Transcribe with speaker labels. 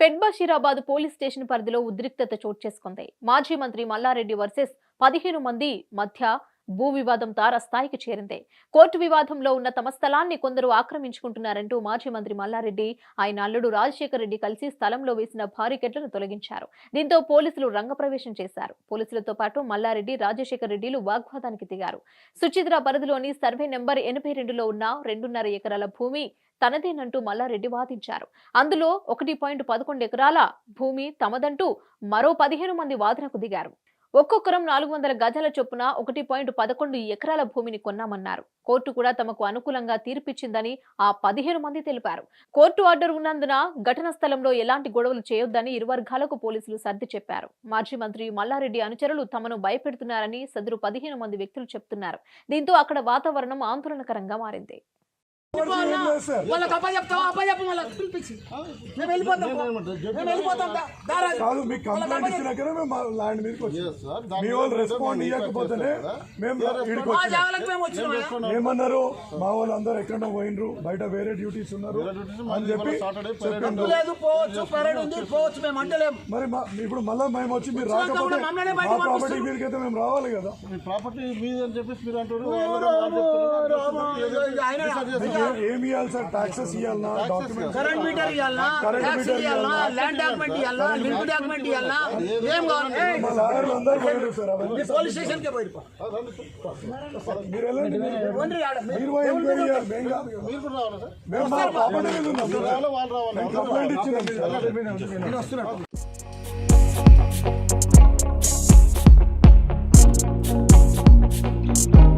Speaker 1: పెడ్ Basheerabad police station పరిధిలో ఉద్రిక్తత చోటు చేసుకుంది. మాజీ మంత్రి మల్లారెడ్డి వర్సెస్ పదిహేను మంది మధ్య భూ వివాదం తారస్థాయికి చేరింది. కోర్టు వివాదంలో ఉన్న తమ స్థలాన్ని కొందరు ఆక్రమించుకుంటున్నారంటూ మాజీ మంత్రి మల్లారెడ్డి ఆయన అల్లుడు రాజశేఖర రెడ్డి కలిసి స్థలంలో వేసిన భారీకెట్లను తొలగించారు. దీంతో పోలీసులు రంగప్రవేశం చేశారు. పోలీసులతో పాటు మల్లారెడ్డి రాజశేఖర రెడ్డిలు వాగ్వాదానికి దిగారు. సుచిత్ర పరిధిలోని సర్వే నెంబర్ ఎనభై రెండులో ఉన్న రెండున్నర ఎకరాల భూమి తనదేనంటూ మల్లారెడ్డి వాదించారు. అందులో ఒకటి పాయింట్ పదకొండు ఎకరాల భూమి తమదంటూ మరో పదిహేను మంది వాదనకు దిగారు. ఒక్కొక్కరం నాలుగు వందల గజాల చొప్పున ఒకటి పాయింట్ పదకొండు ఎకరాల భూమిని కొన్నామన్నారు. కోర్టు కూడా తమకు అనుకూలంగా తీర్పిచ్చిందని ఆ పదిహేను మంది తెలిపారు. కోర్టు ఆర్డర్ ఉన్నందున ఘటన స్థలంలో ఎలాంటి గొడవలు చేయొద్దని ఇరు వర్గాలకు పోలీసులు సర్ది చెప్పారు. మాజీ మంత్రి మల్లారెడ్డి అనుచరులు తమను భయపెడుతున్నారని సదరు పదిహేను మంది వ్యక్తులు చెప్తున్నారు. దీంతో అక్కడ వాతావరణం ఆందోళనకరంగా మారింది.
Speaker 2: వాళ్ళకి అప్ప చెప్తావా అప్ప చెప్పు మళ్ళీ పిలిపించి మేము వెళ్ళిపోతాం పో. మేము వెళ్ళిపోతాం దా- దారా
Speaker 3: కాదు మీకు కంప్లైంట్ ఇచ్చినాకనే మేము ల్యాండ్ మీదకి వచ్చాం మీ వాళ్ళు రెస్పాండ్ ఇవ్వకపోతేనే మేము వచ్చాం ఏమన్నారు మా వాళ్ళు అందరూ ఎక్కడో పోయినరు బయట వేరే డ్యూటీస్ ఉన్నారు అని చెప్పి చెప్పిండ్రు
Speaker 2: లేదు పోవచ్చు పరేడ్ ఉంది పోవచ్చు మేము అంటలేము
Speaker 3: మరి ఇప్పుడు మళ్ళీ మేము వచ్చి మీరు రాకపోతే మా ప్రాపర్టీ. మీదకి అయితే మేము రావాలి కదా
Speaker 4: మీ ప్రాపర్టీ మీది అని చెప్పేసి మీరు అంటారు
Speaker 3: ఏమి ఇవ్వాలి సార్ టాక్సెస్ ఇవ్వాలన్నా డాక్యుమెంట్
Speaker 2: కరెంట్ మీటర్ ఇవ్వాలన్నా
Speaker 3: కరెంట్ మీటర్
Speaker 2: ఇవ్వాలన్నా ల్యాండ్ డాక్యుమెంట్ ఇవ్వాలన్నా లింక్ డాక్యుమెంట్ ఇవ్వాలన్నా ఏం కావాలి
Speaker 3: మా లాయర్లు అందరూ పోయారు సార్ అవన్నీ
Speaker 2: పోలీస్ స్టేషన్ కే పోయి
Speaker 3: మీరు వెళ్ళండి మీరు పోయి ఎంక్వైరీ చేయాలి మేము కాదు
Speaker 4: మీరు రావాలి సార్
Speaker 3: మేము మా ప్రాపర్టీ మీద ఉన్నాం
Speaker 4: సార్ వాళ్ళు రావాలి
Speaker 3: కంప్లైంట్ ఇచ్చినాం నేను వస్తున్నాను thank you